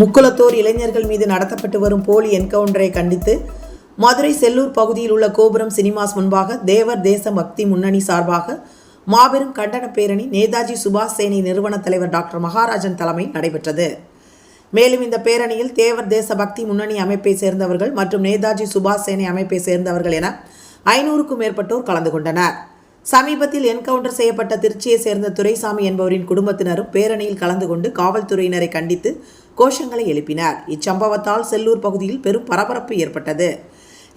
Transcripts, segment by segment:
முக்குளத்தோர் இளைஞர்கள் மீது நடத்தப்பட்டு வரும் போலி என்கவுண்டரை கண்டித்து மதுரை செல்லூர் பகுதியில் உள்ள கோபுரம் சினிமாஸ் முன்பாக தேவர் தேச பக்தி முன்னணி சார்பாக மாபெரும் கண்டன பேரணி நேதாஜி சுபாஷ் சேனை நிறுவன தலைவர் டாக்டர் மகாராஜன் தலைமை நடைபெற்றது. மேலும் இந்த பேரணியில் தேவர் தேச பக்தி முன்னணி அமைப்பை சேர்ந்தவர்கள் மற்றும் நேதாஜி சுபாஷ் சேனை அமைப்பை சேர்ந்தவர்கள் என ஐநூறுக்கும் மேற்பட்டோர் கலந்து கொண்டனர். சமீபத்தில் என்கவுண்டர் செய்யப்பட்ட திருச்சியை சேர்ந்த துரைசாமி என்பவரின் குடும்பத்தினரும் பேரணியில் கலந்து கொண்டு காவல்துறையினரை கண்டித்து கோஷங்களை எழுப்பினர். இச்சம்பவத்தால் செல்லூர் பகுதியில் பெரும் பரபரப்பு ஏற்பட்டது.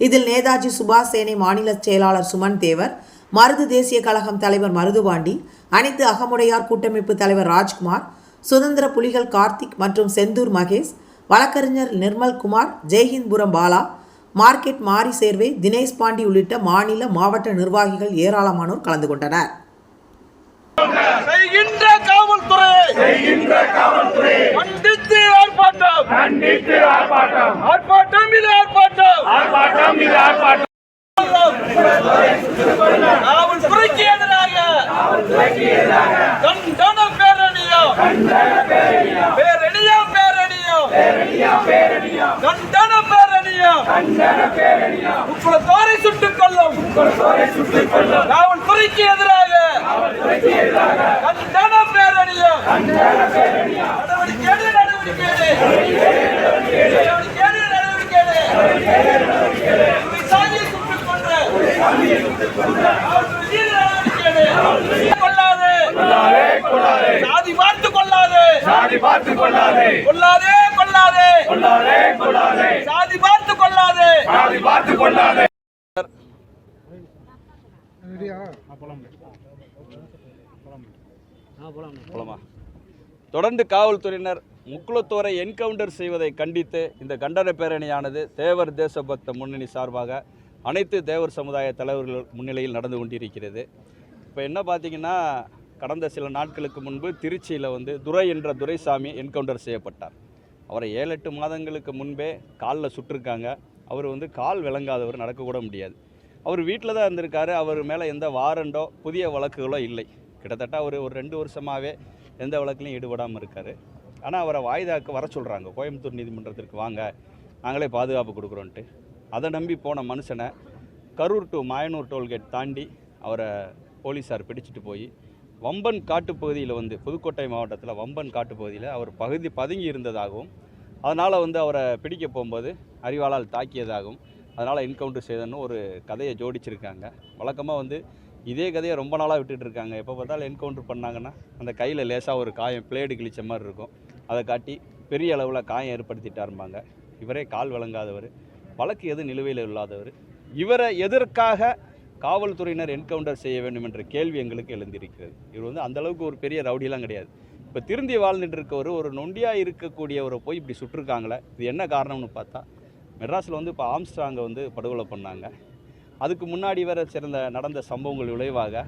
இதில் நேதாஜி சுபாஷ் சேனை மாநில செயலாளர் சுமன் தேவர் மருது தேசிய கழகம் தலைவர் மருதுபாண்டி அனைத்து அகமுடையார் கூட்டமைப்பு தலைவர் ராஜ்குமார் சுதந்திர புலிகள் கார்த்திக் மற்றும் செந்தூர் மகேஷ் வழக்கறிஞர் நிர்மல் குமார் ஜெய்ஹிந்த்புரம் பாலா மார்க்கெட் மாரி சேர்வே தினேஷ் பாண்டி உள்ளிட்ட மாநில மாவட்ட நிர்வாகிகள் ஏராளமானோர் கலந்து கொண்டனர் செய்கின்ற காவல்துறை செய்கின்ற காவல்துறை கண்டித்து ஆர்ப்பாட்டம் கண்டித்து ஆர்ப்பாட்டம். ஆர்ப்பாட்டம் இது ஆர்ப்பாட்டம். ஆர்ப்பாட்டம் இது ஆர்ப்பாட்டம். காவல்துறைக்கு எதிராக. கண்டன பேரணியம். பேரணியம் பேரணியம். கண்டன பேரணியம். உக்குளத்தோரை சுட்டுக் கொள்ளும் காவல்துறைக்கு எதிராக கண்டன பேரணியம் நடவடிக்கை எடு, நடவடிக்கை எடு. நடவடிக்கை எடு, நடவடிக்கை எடு. சாதியை சுட்டுக் கொன்ற காவல்துறை மீது நடவடிக்கை எடு. கொல்லாதே கொள்ளாதே கொள்ளாதே சாதி பார்த்து கொள்ளாதே சாதி பார்த்து கொள்ளாதே. கொள்ளாதே கொள்ளாதே. கொள்ளாதே கொள்ளாதே. சாதி பார்த்து கொள்ளாதே. சாதி பார்த்து கொள்ளாதே. தொடர்ந்து காவல்துறையினர் முக்குளத்தோரை என்கவுண்டர் செய்வதை கண்டித்து இந்த கண்டன பேரணியானது தேவர் தேசபக்த முன்னணி சார்பாக அனைத்து தேவர் சமுதாய தலைவர்கள் முன்னிலையில் நடந்து கொண்டிருக்கிறது. இப்போ என்ன பார்த்தீங்கன்னா கடந்த சில நாட்களுக்கு முன்பு திருச்சியில் வந்து துரை என்ற துரைசாமி என்கவுண்டர் செய்யப்பட்டார். அவரை ஏழு எட்டு மாதங்களுக்கு முன்பே காலில் சுட்டிருக்காங்க. அவர் வந்து கால் விளங்காதவர் நடக்கக்கூட முடியாது. அவர் வீட்டில் தான் இருந்திருக்காரு. அவர் மேலே எந்த வாரண்டோ புதிய வழக்குகளோ இல்லை. கிட்டத்தட்ட அவர் ஒரு ரெண்டு வருஷமாகவே எந்த வழக்குலையும் ஈடுபடாமல் இருக்கார். ஆனால் அவரை வாய்தாக்கு வர சொல்கிறாங்க கோயம்புத்தூர் நீதிமன்றத்திற்கு வாங்க நாங்களே பாதுகாப்பு கொடுக்குறோன்ட்டு. அதை நம்பி போன மனுஷனை கரூர் டு மாயனூர் டோல்கேட் தாண்டி அவரை போலீஸார் பிடிச்சிட்டு போய் வம்பன் காட்டுப்பகுதியில் வந்து புதுக்கோட்டை மாவட்டத்தில் வம்பன் காட்டுப்பகுதியில் அவர் பகுதி பதுங்கி இருந்ததாகவும் அதனால் வந்து அவரை பிடிக்க போகும்போது அறிவாளால் தாக்கியதாகவும் அதனால் என்கவுண்டர் செய்தன்னு ஒரு கதையை ஜோடிச்சிருக்காங்க. வழக்கமாக வந்து இதே கதையை ரொம்ப நாளாக விட்டுட்டு இருக்காங்க. எப்போ பார்த்தாலும் என்கவுண்டர் பண்ணாங்கன்னா அந்த கையில் லேசாக ஒரு காயம் பிளேடு கிழிச்ச மாதிரி இருக்கும். அதை காட்டி பெரிய அளவில் காயம் ஏற்படுத்திட்டாரும்பாங்க. இவரே கால் வழங்காதவர். வழக்கு எது நிலுவையில் இல்லாதவர். இவரை எதற்காக காவல்துறையினர் என்கவுண்டர் செய்ய வேண்டும் என்ற கேள்வி எங்களுக்கு எழுந்திருக்கிறது. இவர் வந்து அந்த அளவுக்கு ஒரு பெரிய ரவுடிலாம் கிடையாது. இப்போ திருந்தி வாழ்ந்துட்டு இருக்கவர் ஒரு நொண்டியாக இருக்கக்கூடியவரை போய் இப்படி சுட்டிருக்காங்களே இது என்ன காரணம்னு பார்த்தா மெட்ராஸில் வந்து இப்போ ஆம்ஸ்ட்ராங்கை வந்து படுகொலை பண்ணாங்க. அதுக்கு முன்னாடி வர சிறந்த நடந்த சம்பவங்கள் விளைவாக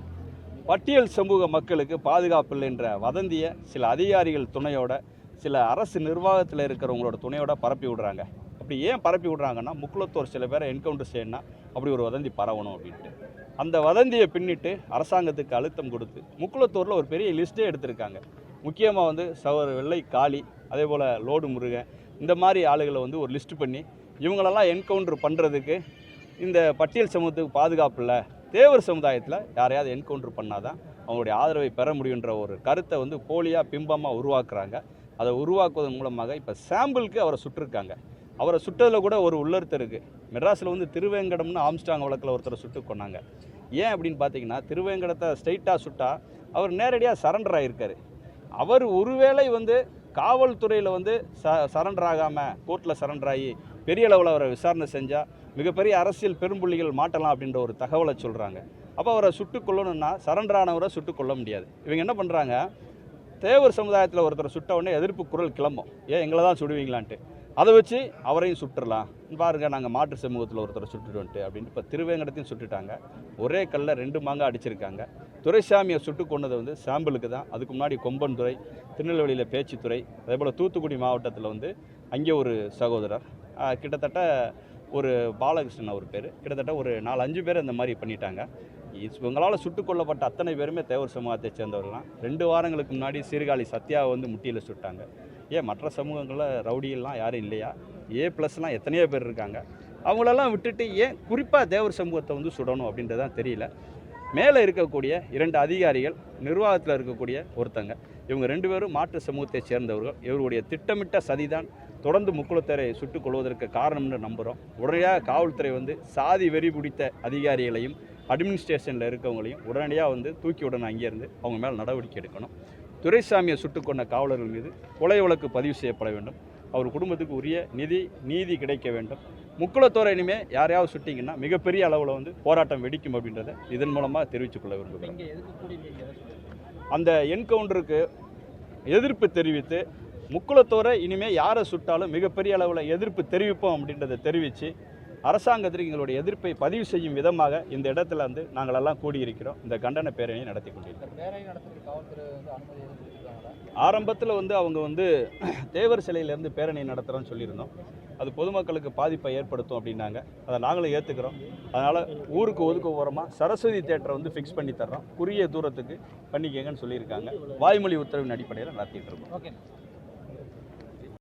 பட்டியல் சமூக மக்களுக்கு பாதுகாப்பு என்ற வதந்தியை சில அதிகாரிகள் துணையோட சில அரசு நிர்வாகத்தில் இருக்கிறவங்களோட துணையோட பரப்பி விடுறாங்க. அப்படி ஏன் பரப்பி விடுறாங்கன்னா முக்குளத்தோர் சில பேரை என்கவுண்டர் செய்யணும்னா அப்படி ஒரு வதந்தி பரவணும் அப்படின்ட்டு. அந்த வதந்தியை பின்னிட்டு அரசாங்கத்துக்கு அழுத்தம் கொடுத்து முக்குளத்தூரில் ஒரு பெரிய லிஸ்ட்டே எடுத்திருக்காங்க. முக்கியமாக வந்து சவர் வெள்ளை காளி அதே போல் லோடு முருகன் இந்த மாதிரி ஆளுகளை வந்து ஒரு லிஸ்ட் பண்ணி இவங்களெல்லாம் என்கவுண்டர் பண்ணுறதுக்கு இந்த பட்டியல் சமூகத்துக்கு பாதுகாப்பு இல்லை. தேவர் சமுதாயத்தில் யாரையாவது என்கவுண்டர் பண்ணாதான் அவங்களுடைய ஆதரவை பெற முடியுன்ற ஒரு கருத்தை வந்து போலியாக பிம்பமாக உருவாக்குறாங்க. அதை உருவாக்குவதன் மூலமாக இப்போ சாம்பிளுக்கு அவரை சுட்டிருக்காங்க. அவரை சுட்டதில் கூட ஒரு உள்ளர்த்தம் இருக்குது மெட்ராஸில் வந்து திருவேங்கடம்னு ஆம்ஸ்டாங் வழக்கில் ஒருத்தரை சுட்டு கொன்னாங்க. ஏன் அப்படின்னு பார்த்தீங்கன்னா திருவேங்கடத்தை ஸ்ட்ரைட்டாக சுட்டா அவர் நேரடியாக சரண்டர் ஆகியிருக்காரு அவர் ஒருவேளை வந்து காவல்துறையில் வந்து ச சரண்டர் ஆகாமல் கோர்ட்டில் சரண்டர் ஆகி பெரிய அளவில் அவரை விசாரணை செஞ்சால் மிகப்பெரிய அரசியல் பெரும்புள்ளிகள் மாட்டலாம் அப்படின்ற ஒரு தகவலை சொல்கிறாங்க அப்போ அவரை சுட்டு கொள்ளணும்னா சரண்டர் ஆனவரை சுட்டு கொள்ள முடியாது. இவங்க என்ன பண்ணுறாங்க தேவர் சமுதாயத்தில் ஒருத்தர் சுட்ட உடனே எதிர்ப்பு குரல் கிளம்பும். ஏன் எங்களை தான் சுடுவீங்களான்ட்டு. அதை வச்சு அவரையும் சுட்டுறலாம். பாருங்க நாங்கள் மாற்று சமூகத்தில் ஒருத்தரை சுட்டுட்டு அப்படின்ட்டு இப்போ திருவேங்கடத்தையும் சுட்டுட்டாங்க. ஒரே கல்லில் ரெண்டு மாங்காய் அடிச்சிருக்காங்க. துரைசாமியை சுட்டு கொண்டது வந்து சாம்பிளுக்கு தான். அதுக்கு முன்னாடி கொம்பன் துறை திருநெல்வேலியில் பேச்சுத்துறை அதே போல் தூத்துக்குடி மாவட்டத்தில் வந்து அங்கே ஒரு சகோதரர். கிட்டத்தட்ட ஒரு பாலகிருஷ்ணன் அவர் பேர். கிட்டத்தட்ட ஒரு நாலு அஞ்சு பேர் இந்த மாதிரி பண்ணிட்டாங்க. இவங்களால் சுட்டுக் கொல்லப்பட்ட அத்தனை பேருமே தேவர் சமூகத்தை சேர்ந்தவர்கள் ரெண்டு வாரங்களுக்கு முன்னாடி சீர்காழி சத்யாவை வந்து முட்டியில் சுட்டாங்க. ஏன் மற்ற சமூகங்களில் ரவுடியெல்லாம் யாரும் இல்லையா? ஏ ப்ளஸ்லாம் எத்தனையோ பேர் இருக்காங்க. அவங்களெல்லாம் விட்டுட்டு ஏன் குறிப்பாக தேவர் சமூகத்தை வந்து சுடணும் அப்படின்றதான் தெரியல. மேலே இருக்கக்கூடிய இரண்டு அதிகாரிகள் நிர்வாகத்தில் இருக்கக்கூடிய ஒருத்தங்க. இவங்க ரெண்டு பேரும் மாற்று சமூகத்தை சேர்ந்தவர்கள். இவருடைய திட்டமிட்ட சதிதான் தொடர்ந்து முக்குளத்தரை சுட்டுக் கொள்வதற்கு காரணம்னு நம்புகிறோம் உடனடியாக காவல்துறை வந்து சாதி வெறி பிடித்த அதிகாரிகளையும் அட்மினிஸ்ட்ரேஷனில் இருக்கவங்களையும் உடனடியாக வந்து தூக்கி உடனே அங்கேருந்து அவங்க மேலே நடவடிக்கை எடுக்கணும். துரைசாமியை சுட்டுக் கொண்ட காவலர்கள் மீது கொலை வழக்கு பதிவு செய்யப்பட வேண்டும். அவர் குடும்பத்துக்கு உரிய நிதி நீதி கிடைக்க வேண்டும். முக்குளத்தோரை இனிமே யாரையாவது சுட்டிங்கன்னா மிகப்பெரிய அளவில் வந்து போராட்டம் வெடிக்கும் அப்படின்றத இதன் மூலமாக தெரிவித்துக் கொள்ள விரும்புகிறேன் அந்த என்கவுண்டருக்கு எதிர்ப்பு தெரிவித்து முக்குளத்தோரை இனிமேல் யாரை சுட்டாலும் மிகப்பெரிய அளவில் எதிர்ப்பு தெரிவிப்போம் அப்படின்றத தெரிவித்து அரசாங்கத்திற்கு எங்களுடைய எதிர்ப்பை பதிவு செய்யும் விதமாக இந்த இடத்துல வந்து நாங்கள் எல்லாம் கூடியிருக்கிறோம். இந்த கண்டன பேரணியை நடத்தி கொண்டிருக்கிறோம். ஆரம்பத்தில் வந்து அவங்க வந்து தேவர் சிலையிலேருந்து பேரணி நடத்துகிறோன்னு சொல்லியிருந்தோம். அது பொதுமக்களுக்கு பாதிப்பை ஏற்படுத்தும் அப்படின்னாங்க. அதை நாங்களும் ஏற்றுக்கிறோம் அதனால் ஊருக்கு ஒதுக்க ஓரமாக சரஸ்வதி தேட்டரை வந்து ஃபிக்ஸ் பண்ணி தர்றோம். குறுகிய தூரத்துக்கு பண்ணிக்கங்கன்னு சொல்லியிருக்காங்க. வாய்மொழி உத்தரவின் அடிப்படையில் நடத்திட்டு இருக்கோம். ஓகே.